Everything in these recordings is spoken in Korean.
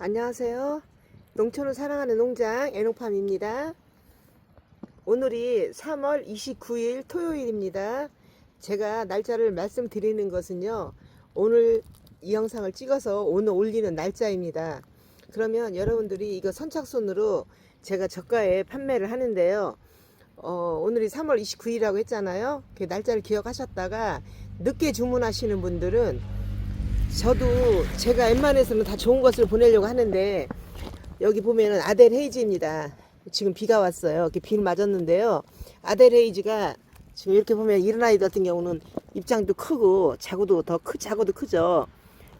안녕하세요. 농촌을 사랑하는 농장 애농팜입니다. 오늘이 3월 29일 토요일입니다. 제가 날짜를 말씀드리는 것은요. 오늘 이 영상을 찍어서 오늘 올리는 날짜입니다. 그러면 여러분들이 이거 선착순으로 제가 저가에 판매를 하는데요. 어, 오늘이 3월 29일이라고 했잖아요. 그 날짜를 기억하셨다가 늦게 주문하시는 분들은 저도 제가 웬만해서는 다 좋은 것을 보내려고 하는데 여기 보면은 아델 헤이즈입니다. 지금 비가 왔어요. 이렇게 비를 맞았는데요. 아델 헤이즈가 지금 이렇게 보면 이런 아이들 같은 경우는 입장도 크고 자구도 더 크, 자구도 크죠.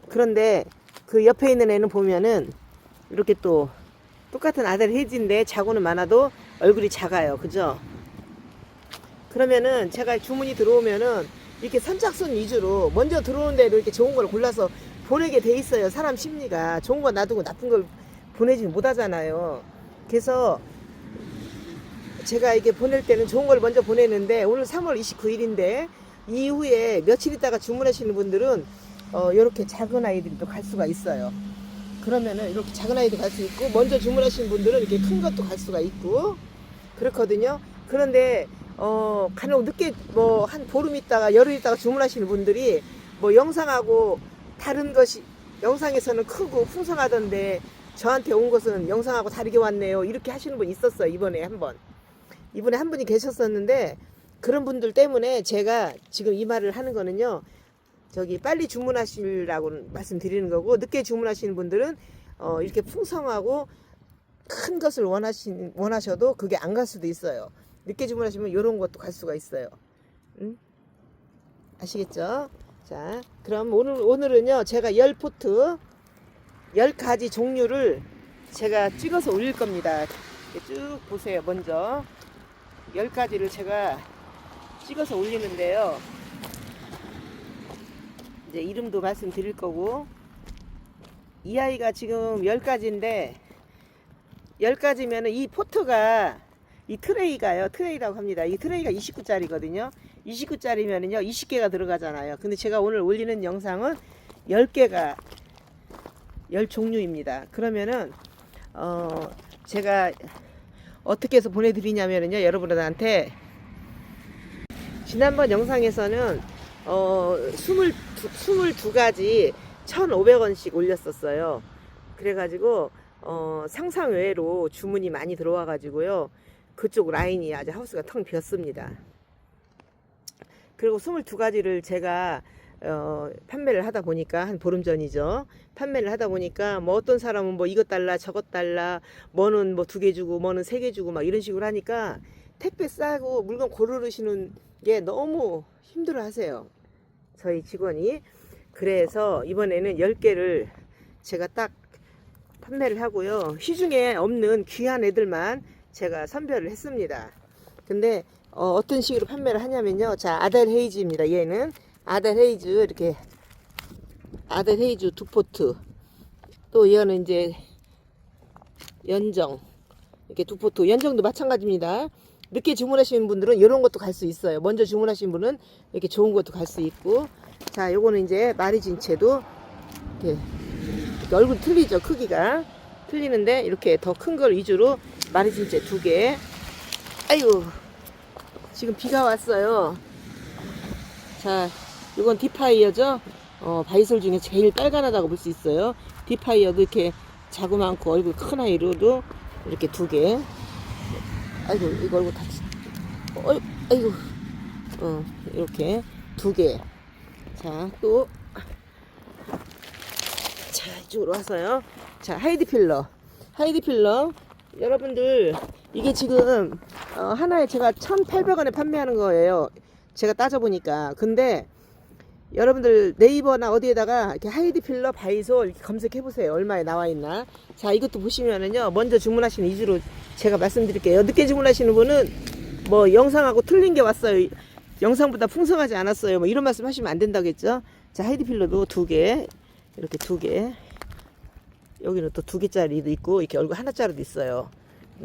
그런데 그 옆에 있는 애는 보면은 이렇게 또 똑같은 아델 헤이즈인데 자구는 많아도 얼굴이 작아요. 그죠? 그러면은 제가 주문이 들어오면은 이렇게 선착순 위주로 먼저 들어오는 대로 이렇게 좋은 걸 골라서 보내게 돼 있어요. 사람 심리가 좋은 거 놔두고 나쁜 걸 보내지 못하잖아요. 그래서 제가 이게 보낼 때는 좋은 걸 먼저 보내는데 오늘 3월 29일인데 이후에 며칠 있다가 주문하시는 분들은 어, 이렇게 작은 아이들이 또 갈 수가 있어요. 그러면은 이렇게 작은 아이도 갈 수 있고 먼저 주문하시는 분들은 이렇게 큰 것도 갈 수가 있고 그렇거든요. 그런데 어 간혹 늦게 뭐 한 보름 있다가 열흘 있다가 주문하시는 분들이 뭐 영상하고 다른 것이 영상에서는 크고 풍성하던데 저한테 온 것은 영상하고 다르게 왔네요. 이렇게 하시는 분 있었어요. 이번에 한 번. 이번에 한 분이 계셨었는데 그런 분들 때문에 제가 지금 이 말을 하는 거는요. 저기 빨리 주문하시라고 말씀드리는 거고 늦게 주문하시는 분들은 어 이렇게 풍성하고 큰 것을 원하신 원하셔도 그게 안 갈 수도 있어요. 늦게 주문하시면 이런 것도 갈 수가 있어요. 응? 아시겠죠? 자, 그럼 오늘 오늘은요 제가 열 포트 열 가지 종류를 제가 찍어서 올릴 겁니다. 쭉 보세요. 먼저 열 가지를 제가 찍어서 올리는데요. 이제 이름도 말씀드릴 거고 이 아이가 지금 열 가지인데 열 가지면은 이 포트가 이 트레이가요. 트레이라고 합니다. 이 트레이가 29짜리거든요. 29짜리면은요 20개가 들어가잖아요. 근데 제가 오늘 올리는 영상은 10개가 열 종류입니다. 그러면은 어 제가 어떻게 해서 보내 드리냐면은요 여러분들한테 지난번 영상에서는 어 22, 22가지 1,500원씩 올렸었어요. 그래 가지고 어 상상 외로 주문이 많이 들어와 가지고요 그쪽 라인이 아주 하우스가 텅 비었습니다. 그리고 22가지를 제가 어, 판매를 하다 보니까 한 보름 전이죠. 판매를 하다 보니까 뭐 어떤 사람은 뭐 이것 달라 저것 달라 뭐는 뭐 두 개 주고 뭐는 세 개 주고 막 이런 식으로 하니까 택배 싸고 물건 고르시는 게 너무 힘들어 하세요. 저희 직원이. 그래서 이번에는 10개를 제가 딱 판매를 하고요. 시중에 없는 귀한 애들만 제가 선별을 했습니다. 근데 어, 떤 식으로 판매를 하냐면요. 자, 아델 헤이즈입니다. 얘는 아델 헤이즈 이렇게 아델 헤이즈 두 포트. 또 얘는 이제 연정 이렇게 두 포트. 연정도 마찬가지입니다. 늦게 주문하시는 분들은 이런 것도 갈 수 있어요. 먼저 주문하신 분은 이렇게 좋은 것도 갈 수 있고. 자, 요거는 이제 마리진 채도 이렇게, 이렇게 얼굴 틀리죠. 크기가 틀리는데 이렇게 더 큰 걸 위주로 마리진채 두 개. 아이고. 지금 비가 왔어요. 자, 이건 디파이어죠. 어, 바이솔 중에 제일 빨간하다고 볼 수 있어요. 디파이어도 이렇게 자그만고 얼굴 큰 아이로도 이렇게 두 개. 아이고, 이거 얼굴 다치. 어, 아이고. 어, 이렇게 두 개. 자, 또. 자, 이쪽으로 와서요. 자, 하이드 필러. 하이드 필러. 여러분들, 이게 지금, 어, 하나에 제가 1,800원에 판매하는 거예요. 제가 따져보니까. 근데, 여러분들 네이버나 어디에다가 이렇게 하이드 필러 바이솔 이렇게 검색해 보세요. 얼마에 나와 있나. 자, 이것도 보시면은요. 먼저 주문하시는 위주로 제가 말씀드릴게요. 늦게 주문하시는 분은 뭐 영상하고 틀린 게 왔어요. 영상보다 풍성하지 않았어요. 뭐 이런 말씀 하시면 안 된다겠죠. 자, 하이드 필러도 두 개. 이렇게 두 개. 여기는 또 두 개짜리도 있고 이렇게 얼굴 하나짜리도 있어요.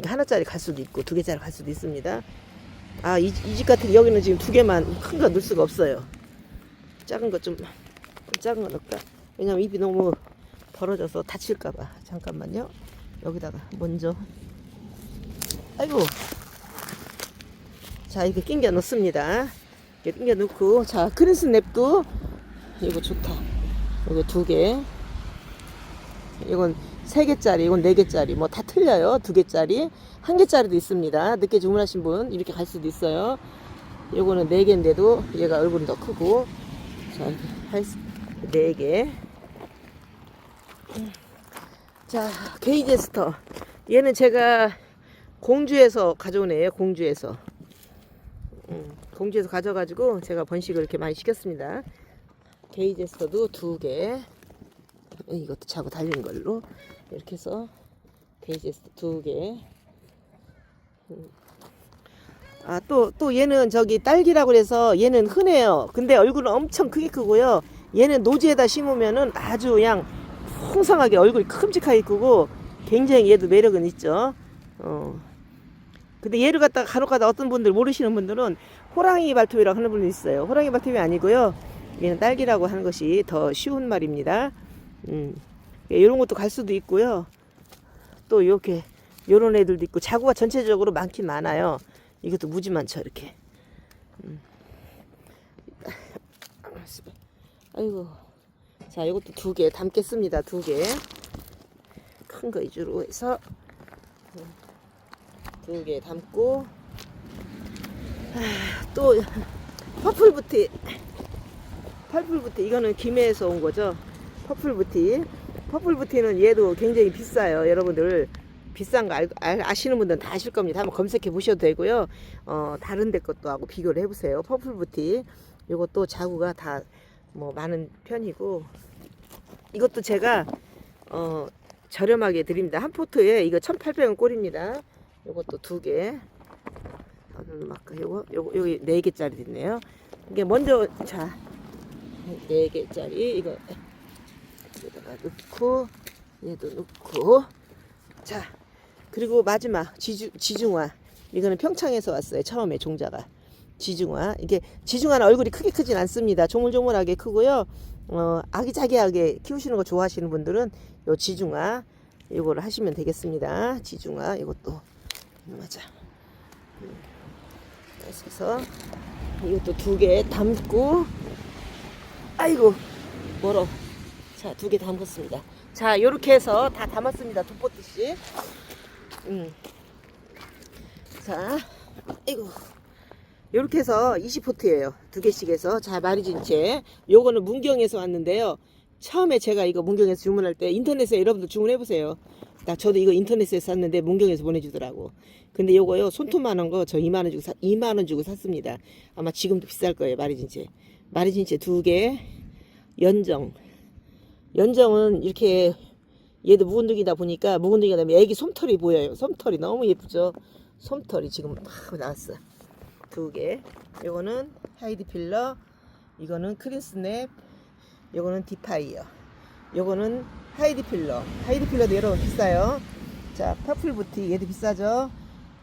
하나짜리 갈 수도 있고 두 개짜리 갈 수도 있습니다. 아, 이집 같은 여기는 지금 두 개만 큰 거 넣을 수가 없어요. 작은 거 좀 작은 거 넣을까? 왜냐면 입이 너무 벌어져서 다칠까 봐 잠깐만요 여기다가 먼저 아이고 자 이거 낑겨 넣습니다 이렇게 낑겨 넣고 자 크리스 냅도 이거 좋다 이거 두 개 이건 세 개짜리 이건 네 개짜리. 뭐 다 틀려요. 두 개짜리. 한 개짜리도 있습니다. 늦게 주문하신 분 이렇게 갈 수도 있어요. 요거는 네 개인데도 얘가 얼굴이 더 크고. 자 할네개. 자 게이제스터 얘는 제가 공주에서 가져온 애예요 공주에서. 음, 공주에서 가져가지고 제가 번식을 이렇게 많이 시켰습니다. 게이제스터도 두 개 이것도 차고 달린 걸로 이렇게 해서 게이제스터 두개 아, 또, 또 얘는 저기 딸기라고 그래서 얘는 흔해요. 근데 얼굴은 엄청 크게 크고요. 얘는 노지에다 심으면은 아주 그냥 풍성하게 얼굴이 큼직하게 크고 굉장히 얘도 매력은 있죠. 어. 근데 얘를 갖다가 간혹 가다 어떤 분들 모르시는 분들은 호랑이 발톱이라고 하는 분이 있어요. 호랑이 발톱이 아니고요. 얘는 딸기라고 하는 것이 더 쉬운 말입니다. 음. 이런 것도 갈 수도 있고요. 또 이렇게 요런 애들도 있고 자구가 전체적으로 많긴 많아요. 이것도 무지 많죠 이렇게. 음. 아이고. 자, 이것도 두 개 담겠습니다. 두 개. 큰 거 위주로 해서 두 개 담고 아, 또 퍼플부티 퍼플부티 이거는 김해에서 온 거죠. 퍼플부티 퍼플부티는 얘도 굉장히 비싸요. 여러분들 비싼 거 알, 알, 아시는 분들은 다 아실 겁니다. 한번 검색해 보셔도 되고요. 어, 다른 데 것도 하고 비교를 해보세요. 퍼플부티 이것도 자구가 다 뭐 많은 편이고 이것도 제가 어, 저렴하게 드립니다. 한 포트에 이거 1,800원 꼴입니다. 이것도 두 개. 아까 요거 요거 여기 네 개짜리 있네요. 이게 먼저 자. 네 개짜리 이거 여기다가 넣고 얘도 넣고. 자 그리고 마지막 지주, 지중화. 이거는 평창에서 왔어요 처음에 종자가. 지중화. 이게 지중화는 얼굴이 크게 크진 않습니다. 조물조물하게 크고요. 어, 아기자기하게 키우시는 거 좋아하시는 분들은 요 지중화 이거를 하시면 되겠습니다. 지중화 이것도. 맞아. 그래서 이것도 두 개 담고. 아이고 멀어 자 두 개 담갔습니다. 자 요렇게 해서 다 담았습니다. 두 포트씩 음. 자 아이고. 요렇게 해서 20포트예요. 두 개씩 해서. 자 마리진 채. 요거는 문경에서 왔는데요. 처음에 제가 이거 문경에서 주문할 때 인터넷에 여러분들 주문해 보세요. 나 저도 이거 인터넷에 샀는데 문경에서 보내주더라고. 근데 요거요 손톱만 한 거 저 2만 원 주고 사, 2만 원 주고 샀습니다. 아마 지금도 비쌀 거예요 마리진채. 마리진채 두 개. 연정 연정은 이렇게 얘도 묵은둥이다 보니까 묵은둥이가 되면 애기 솜털이 보여요. 솜털이 너무 예쁘죠? 솜털이 지금 막 나왔어 두개. 요거는 하이드 필러. 이거는 크리스냅. 요거는 디파이어. 요거는 하이드 필러. 하이드 필러도 여러분 비싸요. 자 퍼플 부티. 얘도 비싸죠?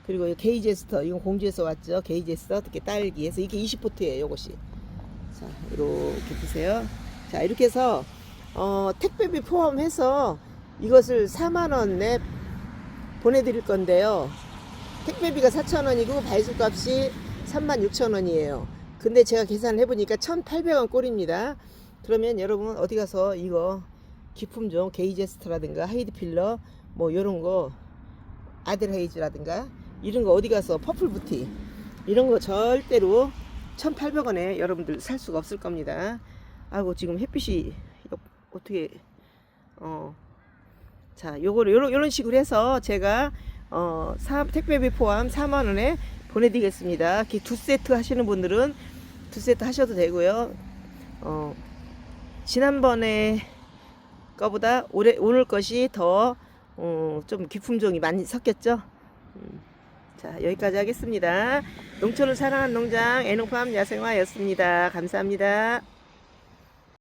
그리고 이 게이제스터. 이건 공주에서 왔죠? 게이제스터. 특히 딸기 해서. 이게 20포트예요 요것이. 자 이렇게 보세요. 자 이렇게 해서 어, 택배비 포함해서 이것을 4만원 내 보내드릴 건데요. 택배비가 4천원이고 발수값이 36,000원이에요. 근데 제가 계산을 해보니까 1,800원 꼴입니다. 그러면 여러분 어디 가서 이거 기품종 게이제스트라든가 하이드필러 뭐 요런 거 아델헤이즈라든가 이런 거 어디 가서 퍼플 부티 이런 거 절대로 1,800원에 여러분들 살 수가 없을 겁니다. 아이고 지금 햇빛이 어떻게 어 자, 요거를 요런 요런 식으로 해서 제가 어 사, 택배비 포함 4만 원에 보내 드리겠습니다. 이렇게 두 세트 하시는 분들은 두 세트 하셔도 되고요. 어 지난번에 거보다 올해 오늘 것이 더 어, 좀 기품종이 많이 섞였죠. 음, 자 여기까지 하겠습니다. 농촌을 사랑하는 농장 애농팜 야생화였습니다. 감사합니다.